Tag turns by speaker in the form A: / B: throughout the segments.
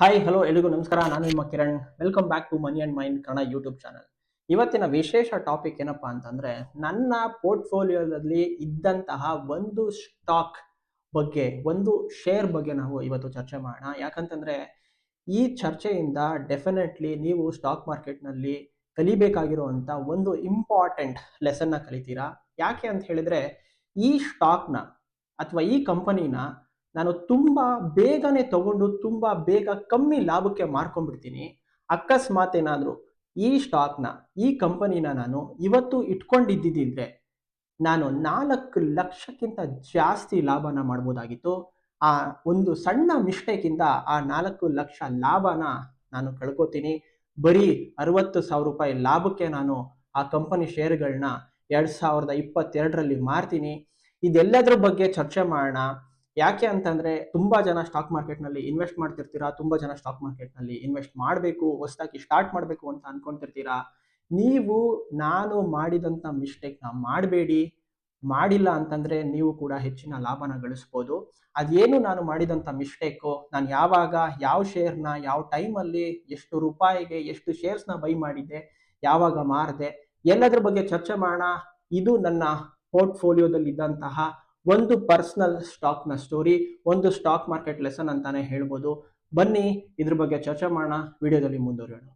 A: Hi hello ಎಲ್ರಿಗೂ ನಮಸ್ಕಾರ. ನಾನು ನಿಮ್ಮ Kiran. Welcome back to money and mind Kannada YouTube channel ಇವತ್ತಿನ ವಿಶೇಷ ಟಾಪಿಕ್ ಏನಪ್ಪಾ ಅಂತಂದ್ರೆ, ನನ್ನ ಪೋರ್ಟ್ಫೋಲಿಯೋದಲ್ಲಿ ಇದ್ದಂತಹ ಒಂದು ಸ್ಟಾಕ್ ಬಗ್ಗೆ, ಒಂದು ಶೇರ್ ಬಗ್ಗೆ ನಾವು ಇವತ್ತು ಚರ್ಚೆ ಮಾಡೋಣ. ಯಾಕಂತಂದ್ರೆ, ಈ ಚರ್ಚೆಯಿಂದ ಡೆಫಿನೆಟ್ಲಿ ನೀವು ಸ್ಟಾಕ್ ಮಾರ್ಕೆಟ್ನಲ್ಲಿ ಕಲಿಬೇಕಾಗಿರುವಂತ ಒಂದು ಇಂಪಾರ್ಟೆಂಟ್ ಲೆಸನ್ನ ಕಲಿತೀರಾ? ಯಾಕೆ ಅಂತ ಹೇಳಿದ್ರೆ, ಈ ಸ್ಟಾಕ್ನ ಅಥವಾ ಈ ಕಂಪನಿನ ನಾನು ತುಂಬ ಬೇಗನೆ ತಗೊಂಡು ತುಂಬ ಬೇಗ ಕಮ್ಮಿ ಲಾಭಕ್ಕೆ ಮಾರ್ಕೊಂಡ್ಬಿಡ್ತೀನಿ. ಅಕಸ್ಮಾತ್ ಏನಾದರೂ ಈ ಸ್ಟಾಕ್ನ ಈ ಕಂಪನಿನ ನಾನು ಇವತ್ತು ಇಟ್ಕೊಂಡಿದ್ದಿದ್ರೆ ನಾನು ನಾಲ್ಕು ಲಕ್ಷಕ್ಕಿಂತ ಜಾಸ್ತಿ ಲಾಭನ ಮಾಡ್ಬೋದಾಗಿತ್ತು. ಆ ಒಂದು ಸಣ್ಣ ಮಿಸ್ಟೇಕಿಂದ ಆ ನಾಲ್ಕು ಲಕ್ಷ ಲಾಭನ ನಾನು ಕಳ್ಕೊತೀನಿ. ಬರೀ ಅರವತ್ತು ಸಾವಿರ ರೂಪಾಯಿ ಲಾಭಕ್ಕೆ ನಾನು ಆ ಕಂಪನಿ ಶೇರ್ಗಳನ್ನ ಎರಡು ಸಾವಿರದ ಇಪ್ಪತ್ತೆರಡರಲ್ಲಿ ಮಾರ್ತೀನಿ. ಇದೆಲ್ಲದ್ರ ಬಗ್ಗೆ ಚರ್ಚೆ ಮಾಡೋಣ. ಯಾಕೆ ಅಂತಂದ್ರೆ ತುಂಬಾ ಜನ ಸ್ಟಾಕ್ ಮಾರ್ಕೆಟ್ನಲ್ಲಿ ಇನ್ವೆಸ್ಟ್ ಮಾಡ್ತಿರ್ತೀರಾ, ತುಂಬಾ ಜನ ಸ್ಟಾಕ್ ಮಾರ್ಕೆಟ್ನಲ್ಲಿ ಇನ್ವೆಸ್ಟ್ ಮಾಡಬೇಕು, ಹೊಸದಾಗಿ ಸ್ಟಾರ್ಟ್ ಮಾಡಬೇಕು ಅಂತ ಅನ್ಕೊಂತಿರ್ತೀರಾ? ನೀವು, ನಾನು ಮಾಡಿದಂತ ಮಿಸ್ಟೇಕ್ನ ಮಾಡಬೇಡಿ. ಮಾಡಿಲ್ಲ ಅಂತಂದ್ರೆ ನೀವು ಕೂಡ ಹೆಚ್ಚಿನ ಲಾಭನ ಗಳಿಸ್ಬೋದು. ಅದೇನು ನಾನು ಮಾಡಿದಂತ ಮಿಸ್ಟೇಕು ನಾನು ಯಾವಾಗ, ಯಾವ ಶೇರ್ನ ಯಾವ ಟೈಮಲ್ಲಿ ಎಷ್ಟು ರೂಪಾಯಿಗೆ ಎಷ್ಟು ಶೇರ್ಸ್ನ ಬೈ ಮಾಡಿದ್ದೆ, ಯಾವಾಗ ಮಾರಿದೆ, ಎಲ್ಲದರ ಬಗ್ಗೆ ಚರ್ಚೆ ಮಾಡೋಣ. ಇದು ನನ್ನ ಪೋರ್ಟ್ಫೋಲಿಯೋದಲ್ಲಿ ಇದ್ದಂತಹ ಒಂದು ಪರ್ಸನಲ್ ಸ್ಟಾಕ್ನ ಸ್ಟೋರಿ ಒಂದು ಸ್ಟಾಕ್ ಮಾರ್ಕೆಟ್ ಲೆಸನ್ ಅಂತಾನೆ ಹೇಳ್ಬೋದು. ಬನ್ನಿ, ಇದ್ರ ಬಗ್ಗೆ ಚರ್ಚೆ ಮಾಡೋಣ, ವಿಡಿಯೋದಲ್ಲಿ ಮುಂದುವರಿಯೋಣ.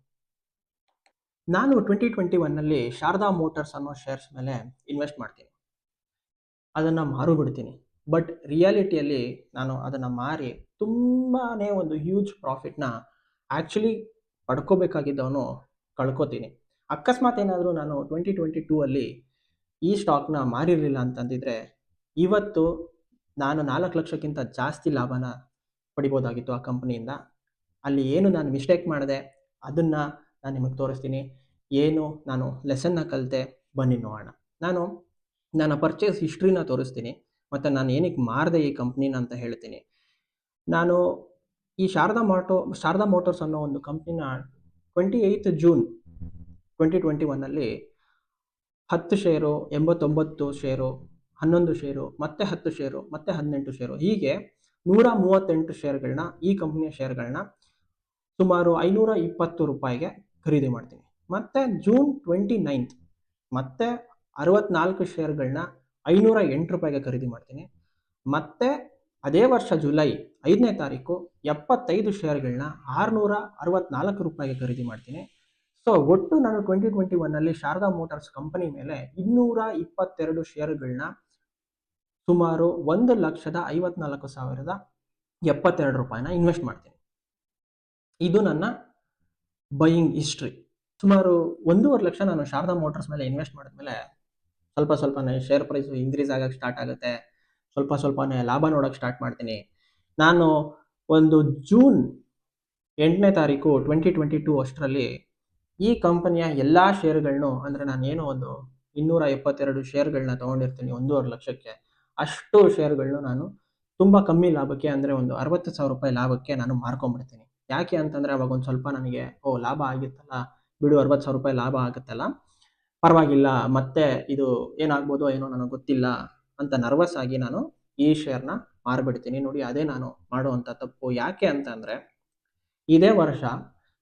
A: ನಾನು ಟ್ವೆಂಟಿ ಟ್ವೆಂಟಿ ಒನ್ನಲ್ಲಿ ಶಾರದಾ ಮೋಟರ್ಸ್ ಅನ್ನೋ ಶೇರ್ಸ್ ಮೇಲೆ ಇನ್ವೆಸ್ಟ್ ಮಾಡ್ತೀನಿ. ಅದನ್ನ ಮಾರು ಬಿಡ್ತೀನಿ ಬಟ್ ರಿಯಾಲಿಟಿಯಲ್ಲಿ ನಾನು ಅದನ್ನ ಮಾರಿ ತುಂಬಾನೇ ಒಂದು ಹ್ಯೂಜ್ ಪ್ರಾಫಿಟ್ನ ಆ್ಯಕ್ಚುಲಿ ಪಡ್ಕೋಬೇಕಾಗಿದ್ದವನು ಕಳ್ಕೊತೀನಿ. ಅಕಸ್ಮಾತ್ ಏನಾದರೂ ನಾನು ಟ್ವೆಂಟಿ ಟ್ವೆಂಟಿ ಟೂ ಅಲ್ಲಿ ಈ ಸ್ಟಾಕ್ನ ಮಾರಿರಲಿಲ್ಲ ಅಂತಂದಿದ್ರೆ ಇವತ್ತು ನಾನು ನಾಲ್ಕು ಲಕ್ಷಕ್ಕಿಂತ ಜಾಸ್ತಿ ಲಾಭನ ಪಡಿಬೋದಾಗಿತ್ತು ಆ ಕಂಪ್ನಿಯಿಂದ. ಅಲ್ಲಿ ಏನು ನಾನು ಮಿಸ್ಟೇಕ್ ಮಾಡಿದೆ, ಅದನ್ನ ನಾನು ನಿಮಗೆ ತೋರಿಸ್ತೀನಿ. ಏನು ನಾನು ಲೆಸನ್ನ ಕಲಿತೆ, ಬನ್ನಿ ನೋಡೋಣ. ನಾನು ನನ್ನ ಪರ್ಚೇಸ್ ಹಿಸ್ಟ್ರಿನ ತೋರಿಸ್ತೀನಿ, ಮತ್ತು ನಾನು ಏನಕ್ಕೆ ಮಾರಿದೆ ಈ ಕಂಪ್ನಿನ ಅಂತ ಹೇಳ್ತೀನಿ. ನಾನು ಈ ಶಾರದಾ ಮೋಟೋ, ಶಾರದಾ ಮೋಟರ್ಸ್ ಅನ್ನೋ ಒಂದು ಕಂಪ್ನಿನ twenty eighth June twenty twenty ಒನ್ನಲ್ಲಿ ಹತ್ತು ಶೇರು ಎಂಬತ್ತೊಂಬತ್ತು ಶೇರು ಹನ್ನೊಂದು ಷೇರು ಮತ್ತೆ ಹತ್ತು ಶೇರು ಮತ್ತೆ ಹದಿನೆಂಟು ಶೇರು ಹೀಗೆ ನೂರ ಮೂವತ್ತೆಂಟು ಶೇರ್ಗಳನ್ನ ಈ ಕಂಪ್ನಿಯ ಶೇರ್ಗಳನ್ನ ಸುಮಾರು ಐನೂರ ಇಪ್ಪತ್ತು ರೂಪಾಯಿಗೆ ಖರೀದಿ ಮಾಡ್ತೀನಿ. ಮತ್ತೆ ಜೂನ್ ಟ್ವೆಂಟಿ ನೈನ್ತ್ ಮತ್ತೆ ಅರವತ್ನಾಲ್ಕು ಶೇರ್ಗಳನ್ನ ಐನೂರ ಎಂಟು ರೂಪಾಯಿಗೆ ಖರೀದಿ ಮಾಡ್ತೀನಿ. ಮತ್ತೆ ಅದೇ ವರ್ಷ ಜುಲೈ ಐದನೇ ತಾರೀಕು ಎಪ್ಪತ್ತೈದು ಶೇರ್ಗಳನ್ನ ಆರುನೂರ ಅರವತ್ನಾಲ್ಕು ರೂಪಾಯಿಗೆ ಖರೀದಿ ಮಾಡ್ತೀನಿ. ಸೊ ಒಟ್ಟು ನಾನು ಟ್ವೆಂಟಿ ಟ್ವೆಂಟಿ ಒನ್ನಲ್ಲಿ ಶಾರದಾ ಮೋಟಾರ್ಸ್ ಕಂಪನಿ ಮೇಲೆ ಇನ್ನೂರ ಇಪ್ಪತ್ತೆರಡು ಶೇರುಗಳನ್ನ ಸುಮಾರು ಒಂದು ಲಕ್ಷದ ಐವತ್ನಾಲ್ಕು ಸಾವಿರದ ಎಪ್ಪತ್ತೆರಡು ರೂಪಾಯಿನ ಇನ್ವೆಸ್ಟ್ ಮಾಡ್ತೀನಿ. ಇದು ನನ್ನ ಬೈಯಿಂಗ್ ಹಿಸ್ಟ್ರಿ ಸುಮಾರು ಒಂದೂವರೆ ಲಕ್ಷ ನಾನು ಶಾರದಾ ಮೋಟರ್ಸ್ ಮೇಲೆ ಇನ್ವೆಸ್ಟ್ ಮಾಡಿದ್ಮೇಲೆ ಸ್ವಲ್ಪ ಸ್ವಲ್ಪನೇ ಶೇರ್ ಪ್ರೈಸು ಇನ್ಕ್ರೀಸ್ ಆಗಕ್ಕೆ ಸ್ಟಾರ್ಟ್ ಆಗುತ್ತೆ. ಸ್ವಲ್ಪ ಸ್ವಲ್ಪನೇ ಲಾಭ ನೋಡೋಕೆ ಸ್ಟಾರ್ಟ್ ಮಾಡ್ತೀನಿ. ನಾನು ಒಂದು ಜೂನ್ ಎಂಟನೇ ತಾರೀಕು ಟ್ವೆಂಟಿ ಟ್ವೆಂಟಿ ಟೂ ಅಷ್ಟರಲ್ಲಿ ಈ ಕಂಪನಿಯ ಎಲ್ಲ ಶೇರ್ಗಳನ್ನು ಅಂದರೆ ನಾನು ಏನೋ ಒಂದು ಇನ್ನೂರ ಎಪ್ಪತ್ತೆರಡು ಶೇರ್ಗಳನ್ನ ತೊಗೊಂಡಿರ್ತೀನಿ ಒಂದೂವರೆ ಲಕ್ಷಕ್ಕೆ. ಅಷ್ಟು ಶೇರ್ಗಳನ್ನು ನಾನು ತುಂಬ ಕಮ್ಮಿ ಲಾಭಕ್ಕೆ ಅಂದರೆ ಒಂದು ಅರವತ್ತು ಸಾವಿರ ರೂಪಾಯಿ ಲಾಭಕ್ಕೆ ನಾನು ಮಾರ್ಕೊಂಡ್ಬಿಡ್ತೀನಿ. ಯಾಕೆ ಅಂತಂದರೆ ಅವಾಗ ಒಂದು ಸ್ವಲ್ಪ ನನಗೆ, ಓ, ಲಾಭ ಆಗಿತ್ತಲ್ಲ, ಬಿಡು ಅರವತ್ತು ಸಾವಿರ ರೂಪಾಯಿ ಲಾಭ ಆಗುತ್ತಲ್ಲ, ಪರವಾಗಿಲ್ಲ, ಮತ್ತೆ ಇದು ಏನಾಗ್ಬೋದು ಏನೋ ನನಗೆ ಗೊತ್ತಿಲ್ಲ ಅಂತ ನರ್ವಸ್ ಆಗಿ ನಾನು ಈ ಶೇರ್ನ ಮಾರ್ಬಿಡ್ತೀನಿ. ನೋಡಿ, ಅದೇ ನಾನು ಮಾಡುವಂಥ ತಪ್ಪು. ಯಾಕೆ ಅಂತಂದರೆ, ಇದೇ ವರ್ಷ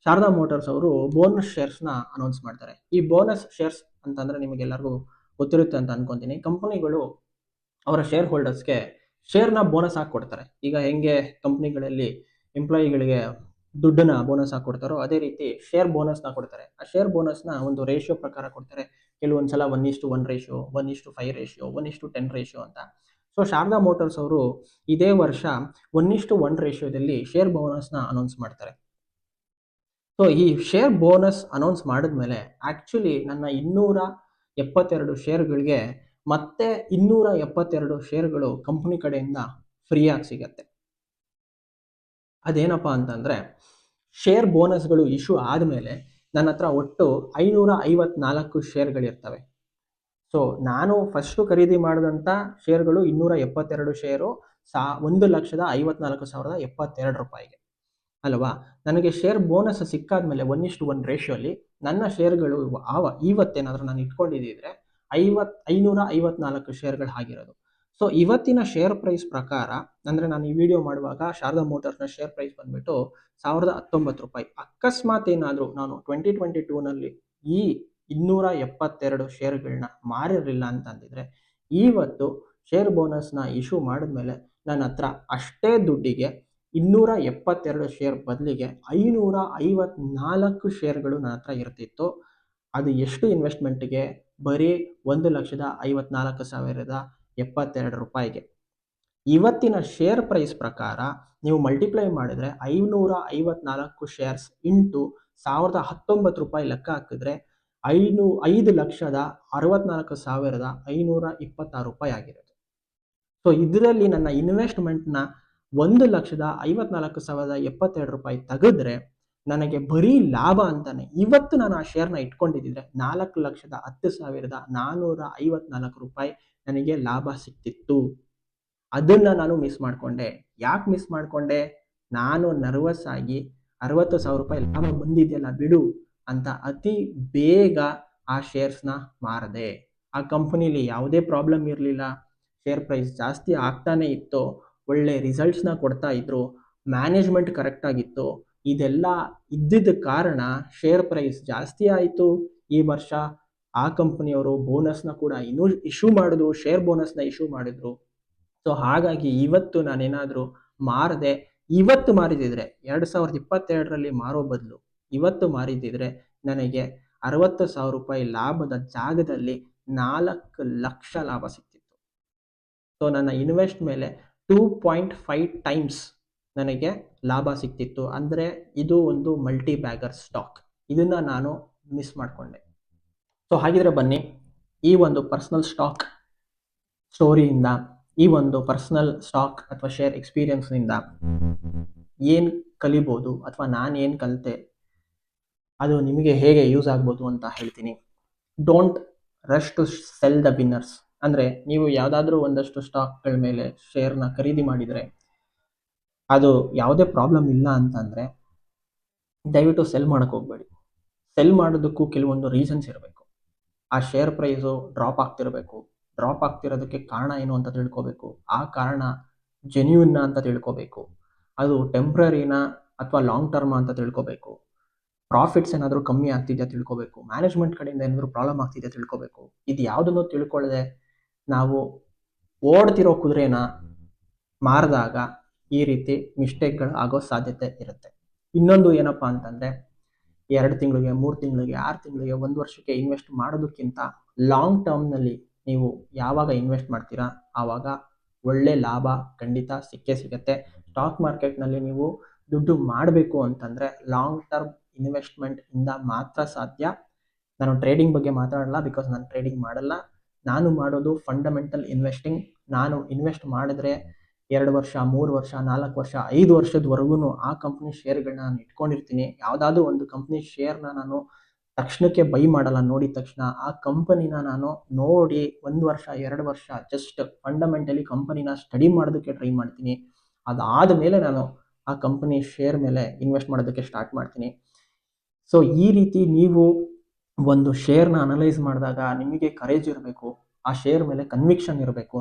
A: ಶಾರದಾ ಮೋಟರ್ಸ್ ಅವರು ಬೋನಸ್ ಶೇರ್ಸ್ನ ಅನೌನ್ಸ್ ಮಾಡ್ತಾರೆ. ಈ ಬೋನಸ್ ಶೇರ್ಸ್ ಅಂತಂದರೆ ನಿಮಗೆಲ್ಲರಿಗೂ ಗೊತ್ತಿರುತ್ತೆ ಅಂತ ಅನ್ಕೊಂತೀನಿ. ಕಂಪನಿಗಳು ಅವರ ಶೇರ್ ಹೋಲ್ಡರ್ಸ್ಗೆ ಶೇರ್ನ ಬೋನಸ್ ಹಾಕಿ ಕೊಡ್ತಾರೆ. ಈಗ ಹೆಂಗೆ ಕಂಪ್ನಿಗಳಲ್ಲಿ ಎಂಪ್ಲಾಯಿಗಳಿಗೆ ದುಡ್ಡನ್ನ ಬೋನಸ್ ಹಾಕಿ ಕೊಡ್ತಾರೋ ಅದೇ ರೀತಿ ಶೇರ್ ಬೋನಸ್ನ ಕೊಡ್ತಾರೆ. ಆ ಶೇರ್ ಬೋನಸ್ನ ಒಂದು ರೇಷಿಯೋ ಪ್ರಕಾರ ಕೊಡ್ತಾರೆ. ಕೆಲವೊಂದ್ಸಲ ಒನ್ ಇಷ್ಟು ಒನ್ ರೇಷಿಯೋ ಒನ್ ಇಷ್ಟು ಫೈವ್ ರೇಷಿಯೋ ಒನ್ ಇಷ್ಟು ಟೆನ್ ರೇಷಿಯೋ ಅಂತ. ಸೊ ಶಾರದಾ ಮೋಟರ್ಸ್ ಅವರು ಇದೇ ವರ್ಷ ಒನ್ ಇಷ್ಟು ಒನ್ ರೇಷಿಯೋದಲ್ಲಿ ಶೇರ್ ಬೋನಸ್ನ ಅನೌನ್ಸ್ ಮಾಡ್ತಾರೆ. ಸೊ ಈ ಶೇರ್ ಬೋನಸ್ ಅನೌನ್ಸ್ ಮಾಡಿದ್ಮೇಲೆ ಆಕ್ಚುಲಿ ನನ್ನ ಇನ್ನೂರ ಎಪ್ಪತ್ತೆರಡು ಶೇರ್ಗಳಿಗೆ ಮತ್ತೆ ಇನ್ನೂರ ಎಪ್ಪತ್ತೆರಡು ಶೇರ್ಗಳು ಕಂಪನಿ ಕಡೆಯಿಂದ ಫ್ರೀಯಾಗಿ ಸಿಗತ್ತೆ. ಅದೇನಪ್ಪ ಅಂತಂದರೆ ಶೇರ್ ಬೋನಸ್ಗಳು ಇಶ್ಯೂ ಆದಮೇಲೆ ನನ್ನ ಹತ್ರ ಒಟ್ಟು ಐನೂರ ಐವತ್ನಾಲ್ಕು ಶೇರ್ಗಳಿರ್ತವೆ. ಸೊ ನಾನು ಫಸ್ಟು ಖರೀದಿ ಮಾಡಿದಂಥ ಶೇರ್ಗಳು ಇನ್ನೂರ ಎಪ್ಪತ್ತೆರಡು ಶೇರು, ಸಾ, ಒಂದು ಲಕ್ಷದ ಐವತ್ನಾಲ್ಕು ಸಾವಿರದ ಎಪ್ಪತ್ತೆರಡು ರೂಪಾಯಿಗೆ. ಅಲ್ವಾ? ನನಗೆ ಶೇರ್ ಬೋನಸ್ ಸಿಕ್ಕಾದ್ಮೇಲೆ ಒನ್ ಇಷ್ಟು ಒನ್ ರೇಷಿಯೋಲಿ ನನ್ನ ಶೇರ್ಗಳು ಆವ ಇವತ್ತೇನಾದರೂ ನಾನು ಇಟ್ಕೊಂಡಿದ್ದಿದ್ರೆ ಐವತ್, ಐನೂರ ಐವತ್ನಾಲ್ಕು ಶೇರ್ಗಳು ಆಗಿರೋದು. ಸೊ ಇವತ್ತಿನ ಶೇರ್ ಪ್ರೈಸ್ ಪ್ರಕಾರ, ಅಂದರೆ ನಾನು ಈ ವಿಡಿಯೋ ಮಾಡುವಾಗ ಶಾರದಾ ಮೋಟರ್ಸ್ನ ಶೇರ್ ಪ್ರೈಸ್ ಬಂದ್ಬಿಟ್ಟು ಸಾವಿರದ ಹತ್ತೊಂಬತ್ತು ರೂಪಾಯಿ. ಅಕಸ್ಮಾತ್ ಏನಾದರೂ ನಾನು ಟ್ವೆಂಟಿ ಟ್ವೆಂಟಿ ಟೂನಲ್ಲಿ ಈ ಇನ್ನೂರ ಎಪ್ಪತ್ತೆರಡು ಶೇರ್ಗಳನ್ನ ಮಾರಿರಲಿಲ್ಲ ಅಂತಂದಿದ್ರೆ ಇವತ್ತು ಶೇರ್ ಬೋನಸ್ನ ಇಶ್ಯೂ ಮಾಡಿದ್ಮೇಲೆ ನನ್ನ ಹತ್ರ ಅಷ್ಟೇ ದುಡ್ಡಿಗೆ ಇನ್ನೂರ ಎಪ್ಪತ್ತೆರಡು ಶೇರ್ ಬದಲಿಗೆ ಐನೂರ ಐವತ್ನಾಲ್ಕು ಶೇರ್ಗಳು ನನ್ನ ಹತ್ರ ಇರ್ತಿತ್ತು. ಅದು ಎಷ್ಟು ಇನ್ವೆಸ್ಟ್ಮೆಂಟ್ಗೆ ಬರೀ ಒಂದು ಲಕ್ಷದ ಐವತ್ನಾಲ್ಕು ಸಾವಿರದ ಎಪ್ಪತ್ತೆರಡು ರೂಪಾಯಿಗೆ. ಇವತ್ತಿನ ಶೇರ್ ಪ್ರೈಸ್ ಪ್ರಕಾರ ನೀವು ಮಲ್ಟಿಪ್ಲೈ ಮಾಡಿದ್ರೆ ಐನೂರ ಐವತ್ನಾಲ್ಕು ಶೇರ್ಸ್ ಇಂಟು ಸಾವಿರದ ಹತ್ತೊಂಬತ್ತು ರೂಪಾಯಿ ಲೆಕ್ಕ ಹಾಕಿದ್ರೆ ಐನೂ, ಐದು ಲಕ್ಷದ ಅರವತ್ನಾಲ್ಕು ಸಾವಿರದ ಐನೂರ ಇಪ್ಪತ್ತಾರು ರೂಪಾಯಿ ಆಗಿರುತ್ತೆ ಸೊ ಇದರಲ್ಲಿ ನನ್ನ ಇನ್ವೆಸ್ಟ್ಮೆಂಟ್ನ ಒಂದು ಲಕ್ಷದ ಐವತ್ನಾಲ್ಕು ಸಾವಿರದ ಎಪ್ಪತ್ತೆರಡು ರೂಪಾಯಿ ತೆಗೆದ್ರೆ ನನಗೆ ಬರೀ ಲಾಭ ಅಂತಾನೆ. ಇವತ್ತು ನಾನು ಆ ಶೇರ್ನ ಇಟ್ಕೊಂಡಿದ್ದಿದ್ರೆ ನಾಲ್ಕು ಲಕ್ಷದ ಹತ್ತು ಸಾವಿರದ ನಾನ್ನೂರ ಐವತ್ನಾಲ್ಕು ರೂಪಾಯಿ ನನಗೆ ಲಾಭ ಸಿಕ್ತಿತ್ತು. ಅದನ್ನ ನಾನು ಮಿಸ್ ಮಾಡಿಕೊಂಡೆ. ಯಾಕೆ ಮಿಸ್ ಮಾಡಿಕೊಂಡೆ? ನಾನು ನರ್ವಸ್ ಆಗಿ ಅರವತ್ತು ಸಾವಿರ ರೂಪಾಯಿ ಲಾಭ ಬಂದಿದೆಯಲ್ಲ ಬಿಡು ಅಂತ ಅತಿ ಬೇಗ ಆ ಶೇರ್ಸ್ನ ಮಾರದೆ. ಆ ಕಂಪನಿಲಿ ಯಾವುದೇ ಪ್ರಾಬ್ಲಮ್ ಇರಲಿಲ್ಲ. ಶೇರ್ ಪ್ರೈಸ್ ಜಾಸ್ತಿ ಆಗ್ತಾನೆ ಇತ್ತು. ಒಳ್ಳೆ ರಿಸಲ್ಟ್ಸ್ನ ಕೊಡ್ತಾ ಇದ್ರು. ಮ್ಯಾನೇಜ್ಮೆಂಟ್ ಕರೆಕ್ಟಾಗಿತ್ತು ಇದೆಲ್ಲ ಇದ್ದಿದ್ದ ಕಾರಣ ಶೇರ್ ಪ್ರೈಸ್ ಜಾಸ್ತಿ ಆಯಿತು. ಈ ವರ್ಷ ಆ ಕಂಪನಿಯವರು ಬೋನಸ್ನ ಕೂಡ ಇನ್ನೂ ಇಶ್ಯೂ ಮಾಡಿದ್ರು ಶೇರ್ ಬೋನಸ್ನ ಇಶ್ಯೂ ಮಾಡಿದ್ರು. ಸೊ ಹಾಗಾಗಿ ಇವತ್ತು ನಾನೇನಾದರೂ ಮಾರದೆ, ಇವತ್ತು ಮಾರಿದಿದ್ರೆ, ಎರಡು ಸಾವಿರದ ಇಪ್ಪತ್ತೆರಡರಲ್ಲಿ ಮಾರೋ ಬದಲು, ಇವತ್ತು ಮಾರಿದಿದ್ರೆ ನನಗೆ ಅರವತ್ತು ಸಾವಿರ ರೂಪಾಯಿ ಲಾಭದ ಜಾಗದಲ್ಲಿ ನಾಲ್ಕು ಲಕ್ಷ ಲಾಭ ಸಿಕ್ತಿತ್ತು. ಸೊ ನನ್ನ ಇನ್ವೆಸ್ಟ್ ಮೇಲೆ ಟೂ ಪಾಯಿಂಟ್ ಫೈವ್ ಟೈಮ್ಸ್ ನನಗೆ ಲಾಭ ಸಿಕ್ತಿತ್ತು. ಅಂದರೆ ಇದು ಒಂದು ಮಲ್ಟಿ ಬ್ಯಾಗರ್ ಸ್ಟಾಕ್ ಇದನ್ನು ನಾನು ಮಿಸ್ ಮಾಡಿಕೊಂಡೆ. ಸೊ ಹಾಗಿದ್ರೆ ಬನ್ನಿ. ಈ ಒಂದು ಪರ್ಸ್ನಲ್ ಸ್ಟಾಕ್ ಸ್ಟೋರಿಯಿಂದ ಈ ಒಂದು ಪರ್ಸ್ನಲ್ ಸ್ಟಾಕ್ ಅಥವಾ ಶೇರ್ ಎಕ್ಸ್ಪೀರಿಯನ್ಸ್ನಿಂದ ಏನು ಕಲಿಬೋದು ಅಥವಾ ನಾನು ಏನು ಕಲಿತೆ, ಅದು ನಿಮಗೆ ಹೇಗೆ ಯೂಸ್ ಆಗ್ಬೋದು ಅಂತ ಹೇಳ್ತೀನಿ. Don't rush to sell the winners ಅಂದರೆ ನೀವು ಯಾವುದಾದ್ರೂ ಒಂದಷ್ಟು ಸ್ಟಾಕ್ಗಳ ಮೇಲೆ ಶೇರ್ನ ಖರೀದಿ ಮಾಡಿದರೆ ಅದು ಯಾವುದೇ ಪ್ರಾಬ್ಲಮ್ ಇಲ್ಲ ಅಂತಂದರೆ ದಯವಿಟ್ಟು ಸೆಲ್ ಮಾಡೋಕ್ಕೆ ಹೋಗಬೇಡಿ. ಸೆಲ್ ಮಾಡೋದಕ್ಕೂ ಕೆಲವೊಂದು ರೀಸನ್ಸ್ ಇರಬೇಕು. ಆ ಶೇರ್ ಪ್ರೈಸು ಡ್ರಾಪ್ ಆಗ್ತಿರಬೇಕು. ಡ್ರಾಪ್ ಆಗ್ತಿರೋದಕ್ಕೆ ಕಾರಣ ಏನು ಅಂತ ತಿಳ್ಕೋಬೇಕು. ಆ ಕಾರಣ ಜೆನ್ಯೂನ್ನ ಅಂತ ತಿಳ್ಕೋಬೇಕು. ಅದು ಟೆಂಪ್ರರಿನ ಅಥವಾ ಲಾಂಗ್ ಟರ್ಮ್ ಅಂತ ತಿಳ್ಕೋಬೇಕು. ಪ್ರಾಫಿಟ್ಸ್ ಏನಾದರೂ ಕಮ್ಮಿ ಆಗ್ತಿದೆಯಾ ತಿಳ್ಕೋಬೇಕು. ಮ್ಯಾನೇಜ್ಮೆಂಟ್ ಕಡೆಯಿಂದ ಏನಾದರೂ ಪ್ರಾಬ್ಲಮ್ ಆಗ್ತಿದೆಯಾ ತಿಳ್ಕೋಬೇಕು. ಇದು ಯಾವುದನ್ನು ತಿಳ್ಕೊಳ್ಳದೆ ನಾವು ಓಡ್ತಿರೋ ಕುದುರೆನ ಮಾರಿದಾಗ ಈ ರೀತಿ ಮಿಸ್ಟೇಕ್ಗಳು ಆಗೋ ಸಾಧ್ಯತೆ ಇರುತ್ತೆ. ಇನ್ನೊಂದು ಏನಪ್ಪ ಅಂತಂದರೆ, ಎರಡು ತಿಂಗಳಿಗೆ, ಮೂರು ತಿಂಗಳಿಗೆ, ಆರು ತಿಂಗಳಿಗೆ, ಒಂದು ವರ್ಷಕ್ಕೆ ಇನ್ವೆಸ್ಟ್ ಮಾಡೋದಕ್ಕಿಂತ ಲಾಂಗ್ ಟರ್ಮ್ನಲ್ಲಿ ನೀವು ಯಾವಾಗ ಇನ್ವೆಸ್ಟ್ ಮಾಡ್ತೀರಾ, ಆವಾಗ ಒಳ್ಳೆ ಲಾಭ ಖಂಡಿತ ಸಿಕ್ಕೇ ಸಿಗುತ್ತೆ. ಸ್ಟಾಕ್ ಮಾರ್ಕೆಟ್ನಲ್ಲಿ ನೀವು ದುಡ್ಡು ಮಾಡಬೇಕು ಅಂತಂದರೆ ಲಾಂಗ್ ಟರ್ಮ್ ಇನ್ವೆಸ್ಟ್ಮೆಂಟ್ ಇಂದ ಮಾತ್ರ ಸಾಧ್ಯ. ನಾನು ಟ್ರೇಡಿಂಗ್ ಬಗ್ಗೆ ಮಾತಾಡಲ್ಲ ಬಿಕಾಸ್ ನಾನು ಟ್ರೇಡಿಂಗ್ ಮಾಡಲ್ಲ. ನಾನು ಮಾಡೋದು ಫಂಡಮೆಂಟಲ್ ಇನ್ವೆಸ್ಟಿಂಗ್ ನಾನು ಇನ್ವೆಸ್ಟ್ ಮಾಡಿದ್ರೆ ಎರಡು ವರ್ಷ, ಮೂರು ವರ್ಷ, ನಾಲ್ಕು ವರ್ಷ, ಐದು ವರ್ಷದವರೆಗೂ ಆ ಕಂಪ್ನಿ ಶೇರ್ಗಳನ್ನ ನಾನು ಇಟ್ಕೊಂಡಿರ್ತೀನಿ. ಯಾವುದಾದ್ರೂ ಒಂದು ಕಂಪ್ನಿ ಶೇರ್ನ ನಾನು ತಕ್ಷಣಕ್ಕೆ ಬೈ ಮಾಡಲ್ಲ, ನೋಡಿದ ತಕ್ಷಣ ಆ ಕಂಪನಿನ ನಾನು ನೋಡಿ ಒಂದು ವರ್ಷ, ಎರಡು ವರ್ಷ ಜಸ್ಟ್ ಫಂಡಮೆಂಟಲಿ ಕಂಪನಿನ ಸ್ಟಡಿ ಮಾಡೋದಕ್ಕೆ ಟ್ರೈ ಮಾಡ್ತೀನಿ. ಅದಾದ ಮೇಲೆ ನಾನು ಆ ಕಂಪನಿ ಶೇರ್ ಮೇಲೆ ಇನ್ವೆಸ್ಟ್ ಮಾಡೋದಕ್ಕೆ ಸ್ಟಾರ್ಟ್ ಮಾಡ್ತೀನಿ. ಸೊ ಈ ರೀತಿ ನೀವು ಒಂದು ಶೇರ್ನ ಅನಲೈಸ್ ಮಾಡಿದಾಗ ನಿಮಗೆ ಕರೇಜ್ ಇರಬೇಕು. ಆ ಶೇರ್ ಮೇಲೆ ಕನ್ವಿಕ್ಷನ್ ಇರಬೇಕು.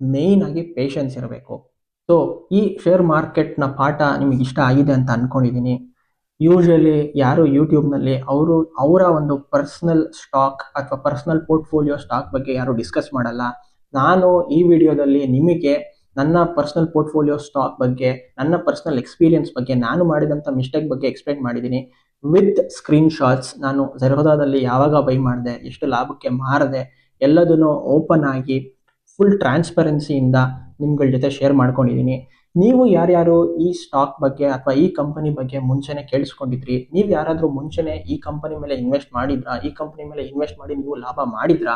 A: ಮೇಯ್ನ್ ಆಗಿ ಪೇಷನ್ಸ್ ಇರಬೇಕು. ಸೊ ಈ ಶೇರ್ ಮಾರ್ಕೆಟ್ನ ಪಾಠ ನಿಮಗೆ ಇಷ್ಟ ಆಗಿದೆ ಅಂತ ಅಂದ್ಕೊಂಡಿದ್ದೀನಿ ಯೂಶಲಿ ಯಾರು ಯೂಟ್ಯೂಬ್ನಲ್ಲಿ ಅವರು, ಅವರ ಒಂದು ಪರ್ಸ್ನಲ್ ಸ್ಟಾಕ್ ಅಥವಾ ಪರ್ಸ್ನಲ್ ಪೋರ್ಟ್ಫೋಲಿಯೋ ಸ್ಟಾಕ್ ಬಗ್ಗೆ ಯಾರು ಡಿಸ್ಕಸ್ ಮಾಡಲ್ಲ. ನಾನು ಈ ವಿಡಿಯೋದಲ್ಲಿ ನಿಮಗೆ ನನ್ನ ಪರ್ಸ್ನಲ್ ಪೋರ್ಟ್ಫೋಲಿಯೋ ಸ್ಟಾಕ್ ಬಗ್ಗೆ, ನನ್ನ ಪರ್ಸ್ನಲ್ ಎಕ್ಸ್ಪೀರಿಯನ್ಸ್ ಬಗ್ಗೆ, ನಾನು ಮಾಡಿದಂಥ ಮಿಸ್ಟೇಕ್ ಬಗ್ಗೆ ಎಕ್ಸ್ಪ್ಲೈನ್ ಮಾಡಿದ್ದೀನಿ ವಿತ್ ಸ್ಕ್ರೀನ್ ಶಾಟ್ಸ್ ನಾನು ಜರ್ಹೋದಾದಲ್ಲಿ ಯಾವಾಗ ಬೈ ಮಾಡಿದೆ, ಎಷ್ಟು ಲಾಭಕ್ಕೆ ಮಾರದೆ, ಎಲ್ಲದನ್ನು ಓಪನ್ ಆಗಿ ಫುಲ್ ಟ್ರಾನ್ಸ್ಪರೆನ್ಸಿಯಿಂದ ನಿಮ್ಗಳ ಜೊತೆ ಶೇರ್ ಮಾಡ್ಕೊಂಡಿದ್ದೀನಿ ನೀವು ಯಾರ್ಯಾರು ಈ ಸ್ಟಾಕ್ ಬಗ್ಗೆ ಅಥವಾ ಈ ಕಂಪನಿ ಬಗ್ಗೆ ಮುಂಚೆನೆ ಕೇಳಿಸ್ಕೊಂಡಿದ್ರಿ, ನೀವು ಯಾರಾದರೂ ಮುಂಚೆನೆ ಈ ಕಂಪನಿ ಮೇಲೆ ಇನ್ವೆಸ್ಟ್ ಮಾಡಿದ್ರಾ, ಈ ಕಂಪನಿ ಮೇಲೆ ಇನ್ವೆಸ್ಟ್ ಮಾಡಿ ನೀವು ಲಾಭ ಮಾಡಿದ್ರಾ,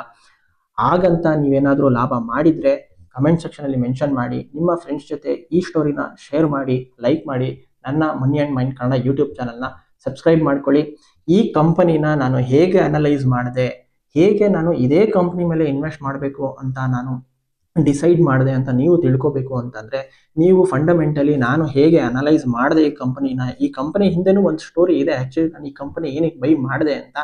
A: ಹಾಗಂತ ನೀವೇನಾದರೂ ಲಾಭ ಮಾಡಿದರೆ ಕಮೆಂಟ್ ಸೆಕ್ಷನಲ್ಲಿ ಮೆನ್ಷನ್ ಮಾಡಿ, ನಿಮ್ಮ ಫ್ರೆಂಡ್ಸ್ ಜೊತೆ ಈ ಸ್ಟೋರಿನ ಶೇರ್ ಮಾಡಿ ಲೈಕ್ ಮಾಡಿ, ನನ್ನ money and mind Kannada YouTube ಚಾನಲ್ನ ಸಬ್ಸ್ಕ್ರೈಬ್ ಮಾಡ್ಕೊಳ್ಳಿ. ಈ ಕಂಪನಿನ ನಾನು ಹೇಗೆ ಅನಲೈಸ್ ಮಾಡಿದೆ, ಹೇಗೆ ನಾನು ಇದೇ ಕಂಪ್ನಿ ಮೇಲೆ ಇನ್ವೆಸ್ಟ್ ಮಾಡಬೇಕು ಅಂತ ನಾನು ಡಿಸೈಡ್ ಮಾಡಿದೆ ಅಂತ ನೀವು ತಿಳ್ಕೋಬೇಕು ಅಂತಂದರೆ, ನೀವು ಫಂಡಮೆಂಟಲಿ ನಾನು ಹೇಗೆ ಅನಲೈಸ್ ಮಾಡಿದೆ ಈ ಕಂಪನಿನ ಈ ಕಂಪನಿ ಹಿಂದೆನೂ ಒಂದು ಸ್ಟೋರಿ ಇದೆ. ಆ್ಯಕ್ಚುಲಿ ನಾನು ಈ ಕಂಪನಿ ಏನಕ್ಕೆ ಬೈ ಮಾಡಿದೆ ಅಂತ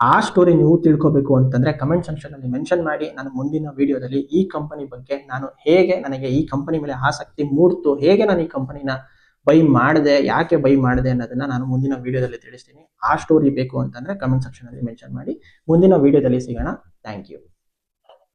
A: ಆ ಸ್ಟೋರಿ ನೀವು ತಿಳ್ಕೋಬೇಕು ಅಂತಂದ್ರೆ ಕಮೆಂಟ್ ಸೆಕ್ಷನ್ ಅಲ್ಲಿ ಮೆನ್ಷನ್ ಮಾಡಿ. ನಾನು ಮುಂದಿನ ವಿಡಿಯೋದಲ್ಲಿ ಈ ಕಂಪನಿ ಬಗ್ಗೆ ನಾನು ಹೇಗೆ ನನಗೆ ಈ ಕಂಪನಿ ಮೇಲೆ ಆಸಕ್ತಿ ಮೂಡ್ತು, ಹೇಗೆ ನಾನು ಈ ಕಂಪನಿನ ಬೈ ಮಾಡಿದೆ, ಯಾಕೆ ಬೈ ಮಾಡಿದೆ ಅನ್ನೋದನ್ನ ನಾನು ಮುಂದಿನ ವಿಡಿಯೋದಲ್ಲಿ ತಿಳಿಸ್ತೀನಿ. ಆ ಸ್ಟೋರಿ ಬೇಕು ಅಂತಂದ್ರೆ ಕಮೆಂಟ್ ಸೆಕ್ಷನ್ ಅಲ್ಲಿ ಮೆನ್ಷನ್ ಮಾಡಿ. ಮುಂದಿನ ವಿಡಿಯೋದಲ್ಲಿ ಸಿಗೋಣ. Thank you